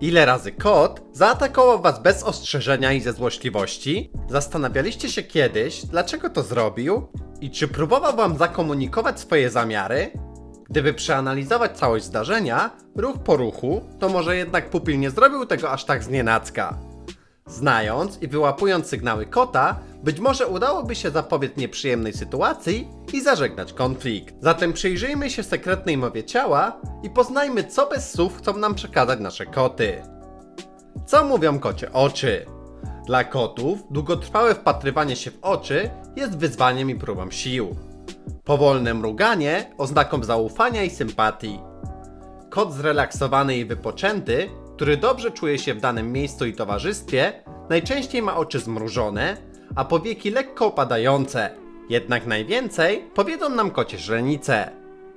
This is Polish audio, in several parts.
Ile razy kot zaatakował was bez ostrzeżenia i ze złośliwości? Zastanawialiście się kiedyś, dlaczego to zrobił? I czy próbował wam zakomunikować swoje zamiary? Gdyby przeanalizować całość zdarzenia, ruch po ruchu, to może jednak pupil nie zrobił tego aż tak znienacka. Znając i wyłapując sygnały kota, być może udałoby się zapobiec nieprzyjemnej sytuacji i zażegnać konflikt. Zatem przyjrzyjmy się sekretnej mowie ciała i poznajmy, co bez słów chcą nam przekazać nasze koty. Co mówią kocie oczy? Dla kotów długotrwałe wpatrywanie się w oczy jest wyzwaniem i próbą sił. Powolne mruganie oznaką zaufania i sympatii. Kot zrelaksowany i wypoczęty, który dobrze czuje się w danym miejscu i towarzystwie, najczęściej ma oczy zmrużone, a powieki lekko opadające. Jednak najwięcej powiedzą nam kocie źrenice.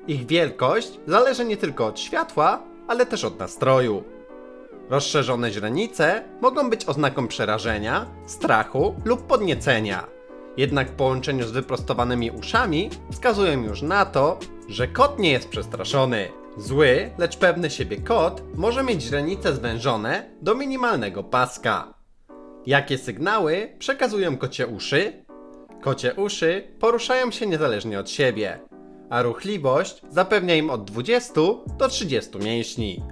Ich wielkość zależy nie tylko od światła, ale też od nastroju. Rozszerzone źrenice mogą być oznaką przerażenia, strachu lub podniecenia. Jednak w połączeniu z wyprostowanymi uszami wskazują już na to, że kot nie jest przestraszony. Zły, lecz pewny siebie kot może mieć źrenice zwężone do minimalnego paska. Jakie sygnały przekazują kocie uszy? Kocie uszy poruszają się niezależnie od siebie, a ruchliwość zapewnia im od 20 do 30 mięśni.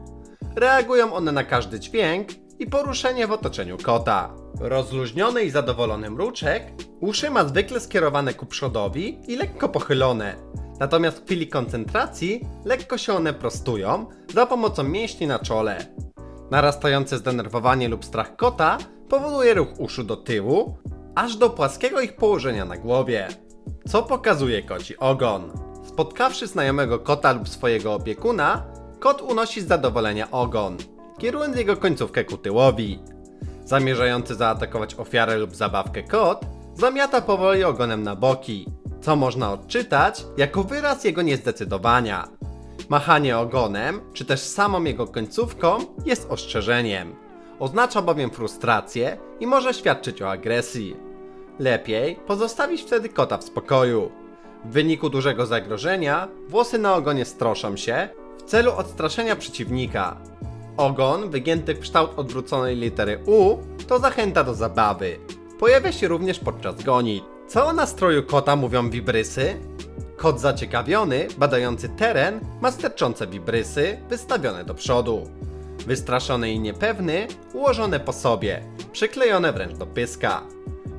Reagują one na każdy dźwięk i poruszenie w otoczeniu kota. Rozluźniony i zadowolony mruczek, uszy ma zwykle skierowane ku przodowi i lekko pochylone. Natomiast w chwili koncentracji lekko się one prostują za pomocą mięśni na czole. Narastające zdenerwowanie lub strach kota powoduje ruch uszu do tyłu, aż do płaskiego ich położenia na głowie. Co pokazuje koci ogon? Spotkawszy znajomego kota lub swojego opiekuna, kot unosi z zadowolenia ogon, kierując jego końcówkę ku tyłowi. Zamierzający zaatakować ofiarę lub zabawkę kot zamiata powoli ogonem na boki, co można odczytać jako wyraz jego niezdecydowania. Machanie ogonem, czy też samą jego końcówką jest ostrzeżeniem. Oznacza bowiem frustrację i może świadczyć o agresji. Lepiej pozostawić wtedy kota w spokoju. W wyniku dużego zagrożenia włosy na ogonie stroszą się w celu odstraszenia przeciwnika. Ogon, wygięty w kształt odwróconej litery U, to zachęta do zabawy. Pojawia się również podczas gonit. Co o nastroju kota mówią wibrysy? Kot zaciekawiony, badający teren, ma sterczące wibrysy wystawione do przodu. Wystraszony i niepewny, ułożone po sobie, przyklejone wręcz do pyska.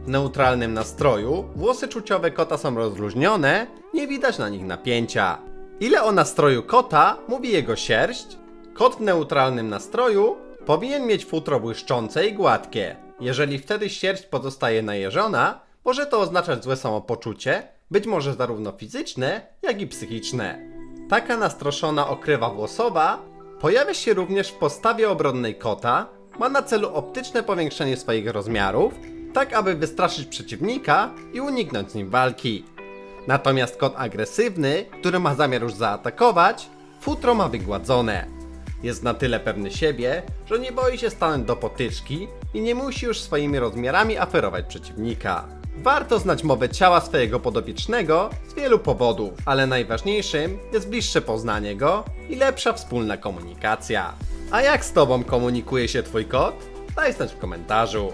W neutralnym nastroju włosy czuciowe kota są rozluźnione, nie widać na nich napięcia. Ile o nastroju kota mówi jego sierść? Kot w neutralnym nastroju powinien mieć futro błyszczące i gładkie. Jeżeli wtedy sierść pozostaje najeżona, może to oznaczać złe samopoczucie, być może zarówno fizyczne, jak i psychiczne. Taka nastroszona okrywa włosowa pojawia się również w postawie obronnej kota, ma na celu optyczne powiększenie swoich rozmiarów, tak aby wystraszyć przeciwnika i uniknąć z nim walki. Natomiast kot agresywny, który ma zamiar już zaatakować, futro ma wygładzone. Jest na tyle pewny siebie, że nie boi się stanąć do potyczki i nie musi już swoimi rozmiarami aferować przeciwnika. Warto znać mowę ciała swojego podopiecznego z wielu powodów, ale najważniejszym jest bliższe poznanie go i lepsza wspólna komunikacja. A jak z tobą komunikuje się twój kot? Daj znać w komentarzu.